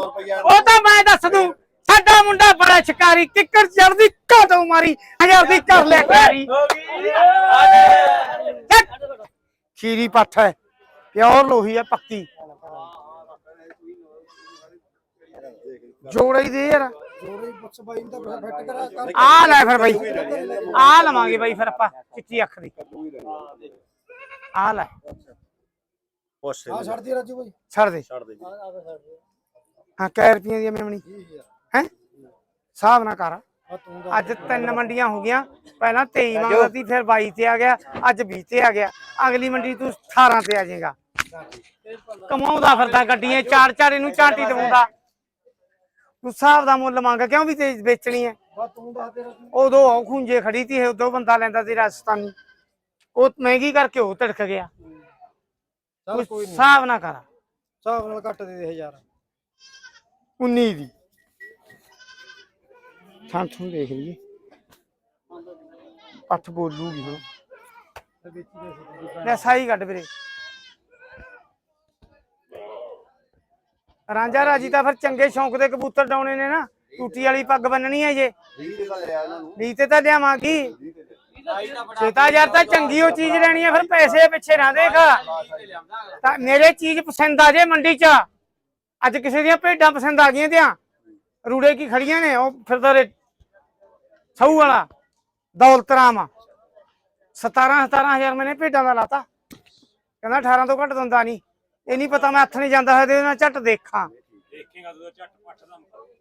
ਉਹ ਤਾਂ ਮੈਂ ਦੱਸ ਦੂੰ ਸਾਡਾ ਮੁੰਡਾ ਬੜਾ ਸ਼ਿਕਾਰੀ ਕਿੱਕਰ ਚੜਦੀ ਕਾਟੋ ਮਾਰੀ ਹਜ਼ਾਰ ਦੀ ਕਰ ਲੈ ਪਿਆਰੀ ਖੀਰੀ ਪੱਠ ਹੈ ਪਿਓਰ ਲੋਹੀ ਹੈ ਪੱਕੀ। ਜੋੜਾ ਹੀ ਦੇ ਯਾਰ। ਜੋੜੇ ਪੁੱਛ ਬਾਈ ਨੂੰ ਤਾਂ ਫਿੱਟ ਕਰਾ ਕਰ ਆ ਲੈ ਫਿਰ ਬਾਈ ਆ ਲਵਾਂਗੇ ਬਾਈ ਫਿਰ ਆਪਾਂ ਚਿੱਟੀ ਅੱਖ ਦੀ। ਆ ਲੈ। ਪੁੱਛ ਆ ਛੱਡ ਦੀ ਰਾਜੂ ਬਾਈ। ਛੱਡ ਦੇ। ਛੱਡ ਦੇ ਹਾਂ ਕੈ ਰੁਪਈਆਂ ਦੀ ਮੇਮਣੀ ਹੈ? ਹਿਸਾਬ ਨਾ ਕਰ। ਅੱਜ ਤਿੰਨ ਮੰਡੀਆਂ ਹੋ ਗਈਆਂ। ਪਹਿਲਾਂ 23 ਮੰਗਦਾ ਸੀ ਫਿਰ 22 ਤੇ ਆ ਗਿਆ ਅੱਜ 20 ਤੇ ਆ ਗਿਆ। ਅਗਲੀ ਮੰਡੀ ਤੂੰ 18 ਤੇ ਆ ਜਾਏਗਾ। ਕਮਾਉਂਦਾ ਫਿਰਦਾ ਗੱਡੀਆਂ ਚਾਰ ਚਾਰ ਇਹਨੂੰ ਝਾਂਟੀ ਦਵਾਉਂਦਾ। ਤੂੰ ਹਿਸਾਬ ਦਾ ਮੁੱਲ ਮੰਗ ਕਿਉਂ ਵੀ ਤੇ ਵੇਚਣੀ ਹੈ? ਉਦੋਂ ਉਹ ਖੁੰਝੇ ਖੜੀ ਤੀ ਉਦੋਂ ਬੰਦਾ ਲੈਂਦਾ ਸੀ ਰਾਜਸਥਾਨੀ। ਉਹ ਮਹਿੰਗੀ ਕਰਕੇ ਉਹ ਤੜਕ ਗਿਆ। ਕੋਈ ਹਿਸਾਬ ਨਾ ਕਰ। ਹਿਸਾਬ ਨਾਲ ਕੱਟ ਦੇ ਦੇ ਹਜ਼ਾਰ। 19 ਦੀ। ਥਾਂ ਥੂੰ ਦੇਖ ਲਈਏ। ਪੱਠ ਬੋਲੂਗੀ ਹੁਣ। ਲੈ ਸਾਈ ਕੱਢ ਵੀਰੇ। ਰਾਂਝਾ ਰਾਜੀ ਤਾਂ ਫਿਰ ਚੰਗੇ ਸ਼ੌਂਕ ਦੇ ਕਬੂਤਰ ਡਾਉਣੇ ਨੇ ਨਾ। ਟੂਟੀ ਵਾਲੀ ਪੱਗ ਬੰਨਣੀ ਹੈ ਜੇ। ਲੀ ਤੇ ਤਾਂ ਲਿਆਵਾਂਗੀ। ਚੇਤਾ ਯਾਰ ਤਾਂ ਚੰਗੀ ਉਹ ਚੀਜ਼ ਲੈਣੀ ਹੈ ਫਿਰ ਪੈਸੇ ਪਿੱਛੇ ਨਾ ਦੇਖ। ਤਾਂ ਮੇਰੇ ਚੀਜ਼ ਪਸੰਦ ਆ ਜੇ ਮੰਡੀ 'ਚ। ਅੱਜ ਕਿਸੇ ਦੀਆਂ ਭੇਡਾਂ ਪਸੰਦ ਆ ਗਈਆਂ ਤਿਆਂ। ਰੂੜੇ ਕੀ ਖੜੀਆਂ ਨੇ? ਉਹ ਫਿਰਦਾ ਰੇ ਸਹੂ ਵਾਲਾ ਦੌਲਤ ਰਾਮ 17 17000 ਮੈਨੇ ਭੇਡਾਂ ਦਾ ਲਾਤਾ। ਕਹਿੰਦਾ 18 ਤੋਂ ਘੱਟ ਦਿੰਦਾ ਨਹੀਂ। ਇਹ ਨਹੀਂ ਪਤਾ ਮੈਂ ਹੱਥ ਨਹੀਂ ਜਾਂਦਾ ਉਹਦੇ ਨਾਲ ਝੱਟ ਦੇਖਾਂ। ਦੇਖੇਗਾ ਤੂੰ ਝੱਟ ਪੱਟ ਦਾ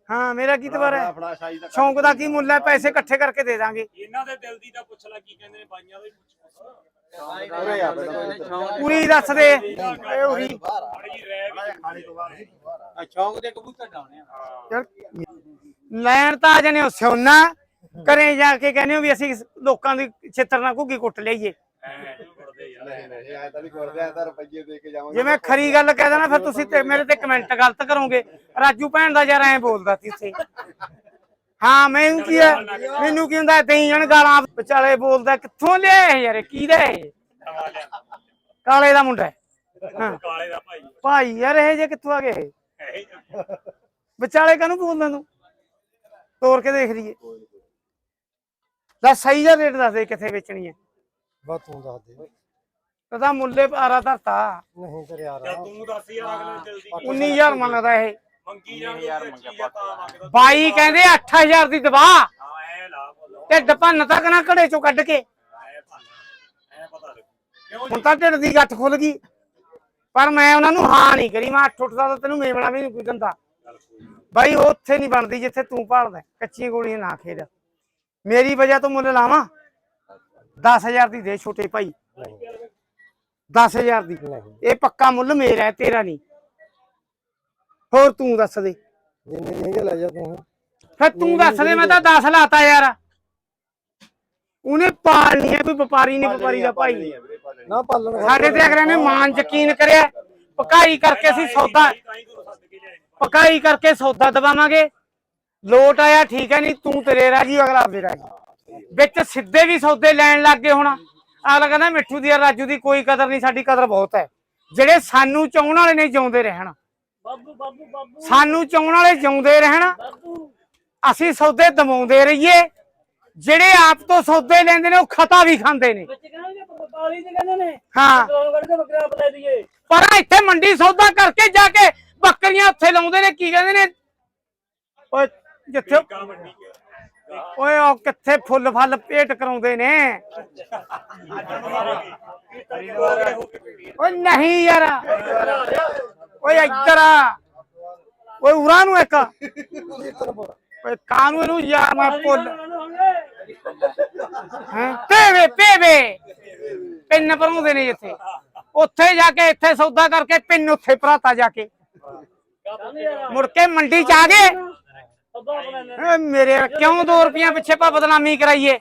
ਹਾਂ ਮੇਰਾ ਕੀ ਤਵਾਰ ਹੈ? ਸ਼ੌਂਕ ਦਾ ਕੀ ਮੁੱਲ ਹੈ? ਪੈਸੇ ਇਕੱਠੇ ਕਰਕੇ ਦੇ ਦਾਂਗੇ। ਇਹਨਾਂ ਦੇ ਦਿਲ ਦੀ ਤਾਂ ਪੁੱਛ ਲੈ ਕੀ ਕਹਿੰਦੇ ਨੇ ਬਾਈਆਂ ਦਾ ਹੀ ਪੁੱਛ। ਪੂਰੀ ਦੱਸ ਦੇ। ਏ ਉਰੀ ਦੇ ਕਬੂਤਰ ਡਾਉਣੇ ਆ। ਲੈਣ ਤਾਂ ਆ ਜਨੇ ਉਹ ਸੋਨਾ ਕਰੇ ਜਾ ਕੇ ਕਹਿੰਦੇ ਹੋ ਵੀ ਅਸੀਂ ਲੋਕਾਂ ਦੀ ਛੇਤਰ ਨਾਲ ਘੁੱਗੀ ਕੁੱਟ ਲਈਏ। ਐ ਜੋ ਕਰਦੇ ਯਾਰ ਨਹੀਂ ਨਹੀਂ ਐ ਤਾਂ ਨਹੀਂ ਕਰਦੇ ਐ ਤਾਂ ਰੁਪਈਏ ਦੇ ਕੇ ਜਾਵਾਂਗੇ ਜੇ ਮੈਂ ਖਰੀ ਗੱਲ ਕਹਿ ਦੇਣਾ ਫਿਰ ਤੁਸੀਂ ਤੇ ਮੇਰੇ ਤੇ ਕਮੈਂਟ ਗਲਤ ਕਰੋਗੇ। ਰਾਜੂ ਭੈਣ ਦਾ ਯਾਰ ਐਂ ਬੋਲਦਾ ਸੀ ਉੱਥੇ ਹਾਂ ਮੈਨੂੰ ਕੀ ਹੈ? ਮੈਨੂੰ ਕੀ ਹੁੰਦਾ ਤੈਂ ਜਣ ਗਾਲਾਂ ਵਿਚਾਲੇ ਬੋਲਦਾ ਕਿੱਥੋਂ ਲਿਆ ਯਾਰ ਇਹ? ਨਵਾਂ ਲਿਆ ਕਾਲੇ ਦਾ ਮੁੰਡਾ ਹੈ। ਹਾਂ। ਕਾਲੇ ਦਾ ਭਾਈ ਭਾਈ ਯਾਰ ਇਹ ਜੇ ਕਿੱਥੋਂ ਆ ਗਏ ਵਿਚਾਲੇ ਕਾਹਨੂੰ ਬੋਲਦਾ ਤੂੰ? ਤੋੜ ਕੇ ਦੇਖ ਲਈਏ। ਦੱਸ ਸਹੀ ਜਿਹਾ ਰੇਟ ਦੱਸ ਦੇ ਕਿੱਥੇ ਵੇਚਣੀ ਹੈ? ਬਾ ਤੂੰ ਦੱਸ ਦੇ। ਤਦਾ ਮੁੱਲੇ ਆਰਾ ਧਰਤਾ। ਨਹੀਂ ਜਾਂ ਤੂੰ ਦੱਸ ਯਾਰ ਅਗਲੇ ਦਿਲ ਦੀ 19000 ਮੰਗਦਾ ਇਹ। ਮੰਗੀ ਜਾਣ ਯਾਰ ਮੰਗਿਆ ਤਾਂ ਮੰਗਦਾ ਬਾਈ ਕਹਿੰਦੇ 8000 ਦੀ ਦਵਾ। ਹਾਂ ਐ ਲਾ ਬੋਲੋ। ਢਿੱਡ ਭੰਨ ਤੱਕ ਨਾ ਘੜੇ ਚੋਂ ਕੱਢ ਕੇ। ਹੁਣ ਤਾਂ ਢਿੱਡ ਦੀ ਗੱਠ ਖੁੱਲ ਗਈ। ਪਰ ਮੈਂ ਉਹਨਾਂ ਨੂੰ ਹਾਂ ਨਹੀਂ ਕਰੀ। ਮੈਂ ਅੱਠ ਉੱਠਦਾ ਤਾਂ ਤੈਨੂੰ ਮੇਵਣਾ ਵੀ ਨਹੀਂ ਕੋਈ ਦਿੰਦਾ। ਬਾਈ ਉਹ ਉੱਥੇ ਨਹੀਂ ਬਣਦੀ ਜਿੱਥੇ ਤੂੰ ਭਾਲਦਾ। ਕੱਚੀਆਂ ਗੋਲੀਆਂ ਨਾ ਖੇਡ। ਮੇਰੀ ਵਜ੍ਹਾ ਤੋਂ ਮੁੱਲ ਲਾਵਾਂ? 10000 ਦੀ ਦੇ ਛੋਟੇ ਭਾਈ। 10000 ਦੀ। ਇਹ ਪੱਕਾ ਮੁੱਲ ਮੇਰਾ ਹੈ ਤੇਰਾ ਨਹੀਂ। ਹੋਰ ਤੂੰ ਦੱਸ ਦੇ। ਜਿੰਨੇ ਨਹੀਂ ਲੈ ਜਾ ਤੂੰ। ਫਿਰ ਤੂੰ ਦੱਸ ਦੇ ਮੈਂ ਤਾਂ 10 ਲਾਤਾ ਯਾਰ। ਉਹਨੇ ਪਾਲਣੀ ਹੈ ਕੋਈ ਵਪਾਰੀ ਨਹੀਂ ਵਪਾਰੀ ਦਾ ਭਾਈ। ਨਾ ਪਾਲਣ ਸਾਡੇ ਤੇ ਅਗਰ ਨੇ ਮਾਨ ਯਕੀਨ ਕਰਿਆ। ਪਕਾਈ ਕਰਕੇ ਅਸੀਂ ਸੌਦਾ ਪਕਾਈ ਕਰਕੇ ਸੌਦਾ ਦਵਾਵਾਂਗੇ। ਲੋਟ ਆਇਆ ਠੀਕ ਹੈ ਨਹੀਂ ਤੂੰ ਤੇਰੇ ਰਾਜੀ ਅਗਲਾ ਮੇਰਾ ਜੀ ਵਿੱਚ ਸਿੱਧੇ ਵੀ ਸੌਦੇ ਲੈਣ ਲੱਗ ਗਏ ਹੁਣ। ਅਗਲਾ ਕਹਿੰਦਾ ਮਿੱਠੂ ਦੀ ਰਾਜੂ ਦੀ ਕੋਈ ਕਦਰ ਨਹੀਂ ਸਾਡੀ ਕਦਰ ਬਹੁਤ ਹੈ। ਜਿਹੜੇ ਸਾਨੂੰ ਚਾਹਣ ਵਾਲੇ ਨੇ ਜਿਉਂਦੇ ਰਹਿਣ। ਬਾਬੂ ਬਾਬੂ ਬਾਬੂ। ਸਾਨੂੰ ਚਾਹਣ ਵਾਲੇ ਜਿਉਂਦੇ ਰਹਿਣ। ਅਸੀਂ ਸੌਦੇ ਦਵਾਉਂਦੇ ਰਹੀਏ। ਜਿਹੜੇ ਆਪ ਤੋਂ ਸੌਦੇ ਲੈਂਦੇ ਨੇ ਉਹ ਖਤਾ ਵੀ ਖਾਂਦੇ ਨੇ। ਵਿੱਚ ਕਹਿੰਦੇ ਪਾਲੀ ਤੇ ਕਹਿੰਦੇ ਨੇ। ਹਾਂ। ਪਰ ਇੱਥੇ ਮੰਡੀ ਸੌਦਾ ਕਰਕੇ ਜਾ ਕੇ ਬੱਕਰੀਆਂ ਉੱਥੇ ਲਾਉਂਦੇ ਨੇ ਕੀ ਕਹਿੰਦੇ ਨੇ? ਓਏ ਜਿੱਥੇ ਓਏ ਉਹ ਕਿੱਥੇ ਫੁੱਲ ਫਲ ਪੇਟ ਕਰਾਉਂਦੇ ਨੇ? ਓਏ ਨਹੀਂ ਯਾਰ। ਓਏ ਇੱਧਰ ਆ। ਓਏ ਉਰਾਂ ਨੂੰ ਇੱਕ। ਓਏ ਕਾਨੂੰ ਇਹਨੂੰ ਯਾਰ ਮੈਂ ਫੁੱਲ ਹੈ? ਪੇਵੇ ਪੇਵੇ ਪਿੰਨ ਭਰਾਉਂਦੇ ਨੇ ਜਿੱਥੇ ਉੱਥੇ ਜਾ ਕੇ, ਇੱਥੇ ਸੌਦਾ ਕਰਕੇ, ਪਿੰਨ ਉੱਥੇ ਭਰਾਤਾ ਜਾ ਕੇ। ਮੁੜ ਕੇ ਮੰਡੀ ਚ ਆ ਗਏ। ਮੇਰੇ ਕਿਉਂ 2 ਰੁਪਈਆ ਪਿੱਛੇ ਪਾ ਬਦਨਾਮੀ ਕਰਾਈਏ?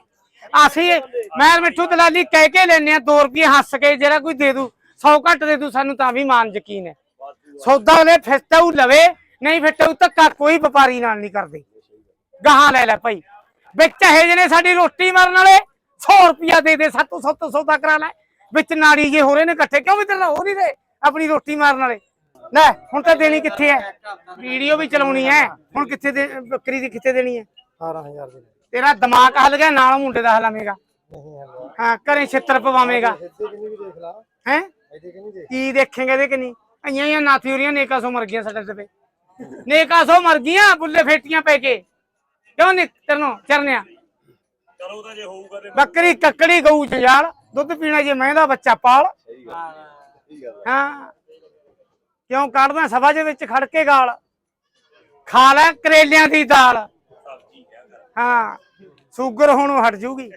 ਅਸੀਂ, ਮੈਂ ਮਿੱਠੂ ਦਲਾਲੀ ਕਹਿ ਕੇ ਲੈਨੇ ਆ 2 ਰੁਪਏ ਹੱਸ ਕੇ ਜਿਹੜਾ ਕੋਈ ਦੇ ਦੂ 100 ਘੱਟ ਦੇ ਦੂ, ਸਾਨੂੰ ਤਾਂ ਵੀ ਮਾਨ ਯਕੀਨ ਹੈ। ਸੌਦਾ ਉਹਨੇ ਫਿੱਟਾਉ ਲਵੇ ਨਹੀਂ ਫਿੱਟਾਉ ਧੱਕਾ ਕੋਈ ਵਪਾਰੀ ਨਾਲ ਨਹੀਂ ਕਰਦੇ। ਗਾਹਾਂ ਲੈ ਲੈ ਭਾਈ। ਵਿੱਚ ਇਹ ਜਿਹਨੇ ਸਾਡੀ ਰੋਟੀ ਮਾਰਨ ਵਾਲੇ 100 ਰੁਪਿਆ ਦੇ ਦੇ ਸੱਤੋਂ ਸੱਤ ਸੌਦਾ ਕਰਾ ਲੈ। ਵਿੱਚ ਨਾੜੀ ਜੇ ਹੋ ਰਹੇ ਨੇ ਇਕੱਠੇ ਕਿਉਂ ਵੀ ਤੇਰਾ ਹੋ ਨਹੀਂ ਰਹੇ ਆਪਣੀ ਰੋਟੀ ਮਾਰਨ ਵਾਲੇ। ਲੈ ਹੁਣ ਤਾਂ ਦੇਣੀ ਕਿੱਥੇ ਹੈ ਵੀਡੀਓ ਵੀ ਚਲਾਉਣੀ ਹੈ ਹੁਣ ਕਿੱਥੇ ਦੇ ਬੱਕਰੀ ਦੀ ਕਿੱਥੇ ਦੇਣੀ ਹੈ 18000 ਦੇ ਤੇਰਾ ਦਿਮਾਗ ਹੱਲ ਗਿਆ ਨਾਲ ਮੁੰਡੇ ਦਾ ਹਲਾਵੇਂਗਾ ਹਾਂ ਘਰੇ ਛਿੱਤਰ ਪਵਾਵੇਂਗਾ। ਕਿੰਨੀ ਹੈ? ਕਿੰਨੀ ਕੀ ਦੇਖੇਂਗੇ ਇਹਦੇ ਕਿ ਨਹੀਂ ਅਈਆਂ ਹੀ ਨਾਥੀ ਹੋਰੀਆਂ ਨੇਕਾ ਸੋ ਮਰ ਗਈਆਂ ਸਾਡੇ ਤੇ। ਪੇ ਨੇਕਾ ਸੋ ਮਰ ਗਈਆਂ ਬੁੱਲੇ ਫੇਟੀਆਂ ਪੈ ਕੇ। ਕਿਉਂ ਨਹੀਂ ਤਰਨੋ ਚਰਨਿਆ? ਚਲੋ ਤਾਂ ਜੇ ਹੋਊਗਾ ਤੇ ਬੱਕਰੀ ਕੱਕੜੀ ਗਊ ਜੰਜਾਲ ਦੁੱਧ ਪੀਣਾ ਜੇ ਮੈਂ ਦਾ ਬੱਚਾ ਪਾਲ। ਹਾਂ ਕਿਉਂ ਕੱਢਦਾ ਸਭਾ ਦੇ ਵਿੱਚ ਖੜ ਕੇ ਗਾਲ? ਖਾ ਲੈ ਕਰੇਲਿਆਂ ਦੀ ਦਾਲ। ਹਾਂ। ਸ਼ੂਗਰ ਹੁਣ ਹਟ ਜੂਗੀ।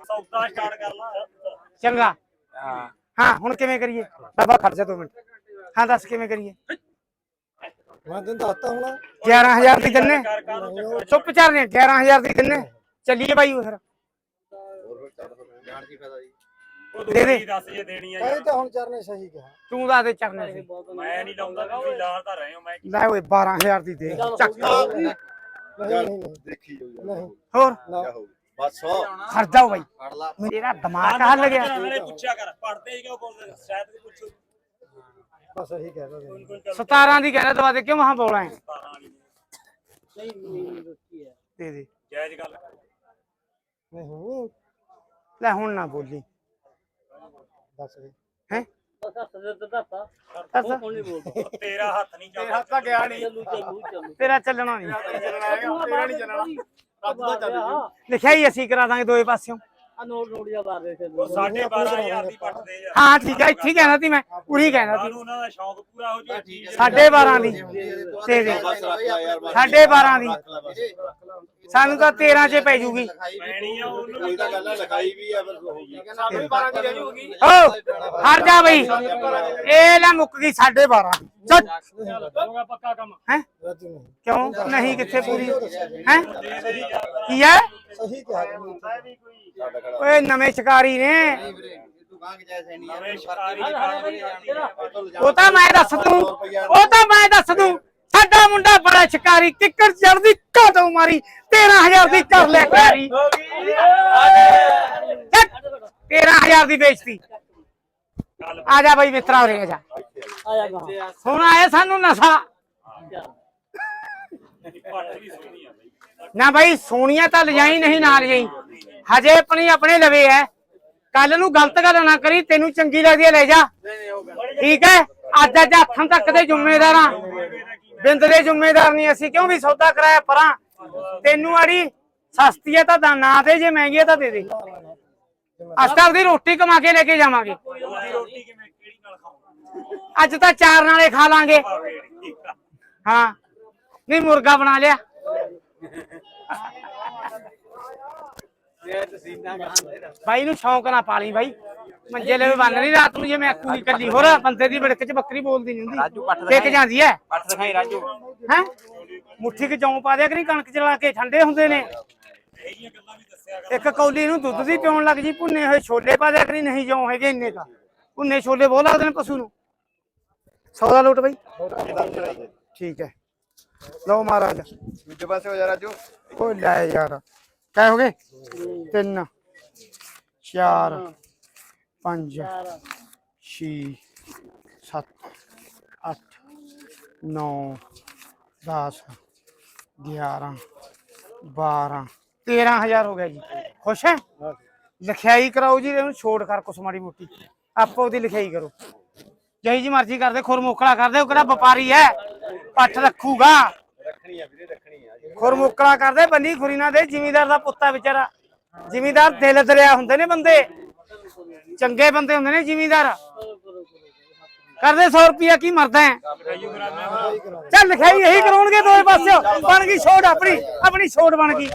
ਸੌਦਾ ਸਟਾਰਟ ਕਰ ਲਾ। ਚੰਗਾ। ਹਾਂ। ਹੁਣ ਕਿਵੇਂ ਕਰੀਏ? ਬਾਬਾ ਖੜ ਜਾ ਦੋ ਮਿੰਟ। ਹਾਂ ਦੱਸ ਕਿਵੇਂ ਕਰੀਏ? ਮੈਂ ਤੈਨੂੰ ਦੱਸਤਾ ਹੁਣ। 11000 ਦੀ ਦਿੰਨੇ। ਚੁੱਪ ਚਾਰ ਨੇ 11000 ਦੀ ਦਿੰਨੇ। ਚੱਲੀਏ ਬਾਈ ਉਹ ਫਿਰ। ਹੋਰ ਚੱਲ ਜਾਣ ਕੀ ਫਾਇਦਾ ਜੀ ਉਹ ਦੇ ਦੇ। ਦੂਜੀ ਦੱਸ ਜੇ ਦੇਣੀ ਆ ਇਹ ਯਾਰ ਤਾਂ ਹੁਣ ਚਰਨੇ ਸਹੀ ਕਿਹਾ। ਤੂੰ ਦੱਸ ਦੇ ਚਰਨੇ ਸੀ ਮੈਂ ਨਹੀਂ ਲਾਉਂਦਾ ਤੁਸੀਂ ਲਾਲ ਤਾਂ ਰਹੇ ਹੋ ਮੈਂ ਕੀ ਲੈ ਓਏ 12000 ਦੀ ਦੇ। ਚੱਕ ਨਹੀਂ ਨਹੀਂ ਨਹੀਂ ਦੇਖੀ ਜਾਊ ਨਹੀਂ। ਹੋਰ। ਨਾ ਕਿਆ ਹੋਊ ਬਸ 100 ਖੜ ਜਾਓ ਬਾਈ। ਮੇਰਾ ਦਿਮਾਗ ਹੱਲ ਗਿਆ। ਮੈਨੇ ਪੁੱਛਿਆ ਕਰ ਪੜਦੇ ਹੀ ਕਿਉਂ ਬੋਲਦੇ? ਸ਼ਾਇਦ ਕੋਈ ਪੁੱਛੋ। ਬਸ ਕਹਿ। ਕੋਈ ਗੱਲ 17 ਦੀ ਕਹਿੰਦਾ ਦਵਾ ਦੇ ਕਿਉਂ ਮਹਾ ਬੋਲਾਂ ਹੈ? 17 ਵਾਲੀ ਦੇ ਦੇ। ਜਾਇਜ਼ ਗੱਲ ਨਹੀਂ। ਲੈ ਹੁਣ ਨਾ ਬੋਲੀ। ਦੱਸ ਦੇ। ਹੈ? ਤੇਰਾ ਹੱਥ ਨਹੀਂ ਚੱਲਦਾ। ਹੱਥ ਤਾਂ ਗਿਆ ਨਹੀਂ। ਤੇਰਾ ਚੱਲਣਾ। ਨਹੀਂ ਲਿਖਿਆ ਹੀ ਅਸੀਂ ਕਰਾ ਦਾਂਗੇ ਦੋਏ ਪਾਸਿਓਂ। ਉਹ ਸਾਢੇ 12000 ਦੀ ਪੱਟਦੇ ਯਾਰ ਹਾਂ ਠੀਕ ਹੈ ਇੱਥੇ ਹੀ ਕਹਿਣਾ ਸੀ ਮੈਂ ਪੂਰੀ ਕਹਿਣਾ ਸੀ। ਸਾਨੂੰ ਉਹਨਾਂ ਦਾ ਸ਼ੌਂਕ ਪੂਰਾ ਹੋ ਜਾਊ ਠੀਕ ਹੈ। ਸਾਢੇ 12 ਦੀ। ਦੇ ਦੇ। ਬਸ ਰੱਖ ਲੈ ਯਾਰ ਬਸ ਸਾਢੇ 12 ਦੀ। ਰੱਖ ਲੈ ਬਸ। ਸਾਨੂੰ ਤਾਂ 13 ਚ ਪੈ ਜੂਗੀ। ਪੈਣੀ ਤਾਂ ਗੱਲ ਆ, ਲਿਖਾਈ ਵੀ ਆ ਫਿਰ ਹੋਊਗੀ ਓ ਹਟ ਜਾ ਬਈ। ਇਹ ਲੈ ਮੁੱਕ ਗਈ 12.5 ਚੱਲ। ਪੱਕਾ ਕੰਮ ਹੈ? ਨਹੀਂ ਕਿਉਂ? ਨਹੀਂ ਕਿੱਥੇ ਪੂਰੀ? ਹੈ? ਕੀ ਹੈ? ਸਹੀ ਕਿਹਾ ਓਏ ਨਵੇਂ ਸ਼ਿਕਾਰੀ ਨੇ। ਉਹ ਤਾਂ ਮੈਂ ਦੱਸ ਦੂੰ। ਉਹ ਤਾਂ ਮੈਂ ਦੱਸ ਦੂੰ। ਸਾਡਾ ਮੁੰਡਾ ਬੜਾ ਸ਼ਿਕਾਰੀ, ਕਿੱਕਰ ਚੜਦੀ ਘਾਟੋ ਮਾਰੀ 13000 ਦੀ ਕਰ ਲੈ ਕਾਰੀ 13000 ਦੀ ਵੇਚਤੀ ਆ ਜਾ ਬਈ ਮਿੱਤਰਾ ਉਰੇ, ਆ ਜਾ। ਹੁਣ ਆਏ ਸਾਨੂੰ ਨਸ਼ਾ। ਨਾ ਬਾਈ, ਸੋਨੀਆ ਤਾਂ ਲਿਜਾਈ ਨਹੀਂ ਨਾ ਲਿਜਾਈ ਹਜੇ ਆਪਣੀ ਆਪਣੇ ਲਵੇ ਐ। ਕੱਲ ਨੂੰ ਗਲਤ ਗੱਲ ਨਾ ਕਰੀ, ਤੈਨੂੰ ਚੰਗੀ ਲੱਗਦੀ ਐ, ਲੈ ਜਾ। ਠੀਕ ਹੈ ਅੱਜ ਅੱਜ ਹੱਥਾਂ ਤੱਕ ਦੇ ਜ਼ਿੰਮੇਦਾਰਾਂ ਬਿੰਦ ਦੇ ਜ਼ਿੰਮੇਦਾਰ ਨਹੀਂ ਅਸੀਂ, ਕਿਉਂ ਵੀ ਸੌਦਾ ਕਰਾਇਆ ਪਰਾਂ? ਤੈਨੂੰ ਆੜੀ ਸਸਤੀ ਐ ਤਾਂ ਦਾ- ਨਾ ਦੇ, ਜੇ ਮਹਿੰਗੀ ਐ ਤਾਂ ਦੇ ਦੇ। ਅਸਤਾਰ ਦੀ ਰੋਟੀ ਕਮਾ ਕੇ ਲੈ ਕੇ ਜਾਵਾਂਗੇ। ਰੋਟੀ ਕਿਵੇਂ ਕਿਹੜੀ ਨਾਲ ਖਾਵਾਂ ਅੱਜ ਤਾਂ ਚਾਰ ਨਾਲੇ ਖਾ ਲਾਂਗੇ। ਹਾਂ। ਨਹੀਂ, ਮੁਰਗਾ ਬਣਾ ਲਿਆ। ਬਾਈ ਨੂੰ ਸ਼ੌਂਕ ਨਾ ਪਾਲੀ ਬਾਈ। ਮੰਜੇ ਲੈ ਬੰਨ ਨਹੀਂ ਰਾਤ ਨੂੰ ਜੇ ਮੈਂ ਆਕੂ ਕੱਲੀ ਹੋਰ ਬੰਦੇ ਦੀ ਵਿੜਕ ਚ ਬੱਕਰੀ ਬੋਲਦੀ ਨਹੀਂ ਹੁੰਦੀ। ਟਿਕ ਜਾਂਦੀ ਐ। ਪੱਟ ਦਿਖਾਈ ਰਾਜੂ। ਹੈ? ਮੁੱਠੀ ਚ ਜੌਂ ਪਾ ਦਿਆ ਕਰੀ ਕਣਕ ਚ ਲਾ ਕੇ ਠੰਡੇ ਹੁੰਦੇ ਨੇ। ਇਹੀਆਂ ਗੱਲਾਂ ਵੀ ਦੱਸਿਆ ਕਰ ਇੱਕ ਕੌਲੀ ਨੂੰ ਦੁੱਧ ਦੀ ਪਿਉਣ ਲੱਗ ਜੀ ਭੁੰਨੇ ਹੋਏ ਛੋਲੇ ਪਾ ਦਿਆ ਕਰੀ ਨਹੀਂ ਜੌਂ ਹੈਗੇ ਇੰਨੇ ਕਾ ਭੁੰਨੇ ਛੋਲੇ ਬਹੁਤ ਲੱਗਦੇ ਨੇ ਪਸ਼ੂ ਨੂੰ। ਸੌਦਾ ਲੋਟ ਬਾਈ। ਠੀਕ ਹੈ ਲਓ ਮਹਾਰਾਜ। ਦੂਜੇ ਪਾਸੇ ਹੋ ਜਾ ਰਾਜੂ। ਓ ਲੈ ਯਾਰ। ਕੈ ਹੋ ਗਏ? ਤਿੰਨ ਚਾਰ ਪੰਜ ਛੇ ਸੱਤ ਅੱਠ ਨੌ 10 11 12 13000 ਹੋ ਗਿਆ ਜੀ। ਖੁਸ਼ ਹੈ? ਲਿਖਾਈ ਕਰਾਓ ਜੀ ਇਹਨੂੰ ਛੋੜ ਕਰ ਕੁਛ ਮਾੜੀ ਮੋਟੀ। ਆਪੋ ਉਹਦੀ ਲਿਖਾਈ ਕਰੋ। ਜਿਹੀ ਜੀ ਮਰਜ਼ੀ ਕਰਦੇ ਖੁਰ ਮੋਕਲਾ ਕਰਦੇ ਉਹ ਕਿਹੜਾ ਵਪਾਰੀ ਹੈ? ਪੱਠ ਰੱਖੂਗਾ। ਰੱਖਣੀ ਆ ਵੀਰੇ ਰੱਖਣੀ ਆ ਖੁਰ ਮੁਕਲਾ ਕਰਦੇ ਬੰਦੀ ਖੁਰੀ ਨਾ ਦੇ ਜ਼ਿਮੀਦਾਰ ਦਾ ਪੁੱਤਾ ਵਿਚਾਰਾ। ਜ਼ਿਮੀਦਾਰ ਦਿਲ ਦਰਿਆ ਹੁੰਦੇ ਨੇ ਬੰਦੇ। ਚੰਗੇ ਬੰਦੇ ਹੁੰਦੇ ਨੇ ਜ਼ਿਮੀਦਾਰ। ਕਰਦੇ 100 ਰੁਪਿਆ ਕੀ ਮਰਦਾ ਹੈ? ਚੱਲ ਲਿਖਾਈ ਇਹੀ ਕਰਾਉਣਗੇ ਦੋਏ ਪਾਸੇ ਬਣ ਗਈ ਛੋੜ ਆਪਣੀ ਆਪਣੀ ਛੋੜ ਬਣ ਗਈ।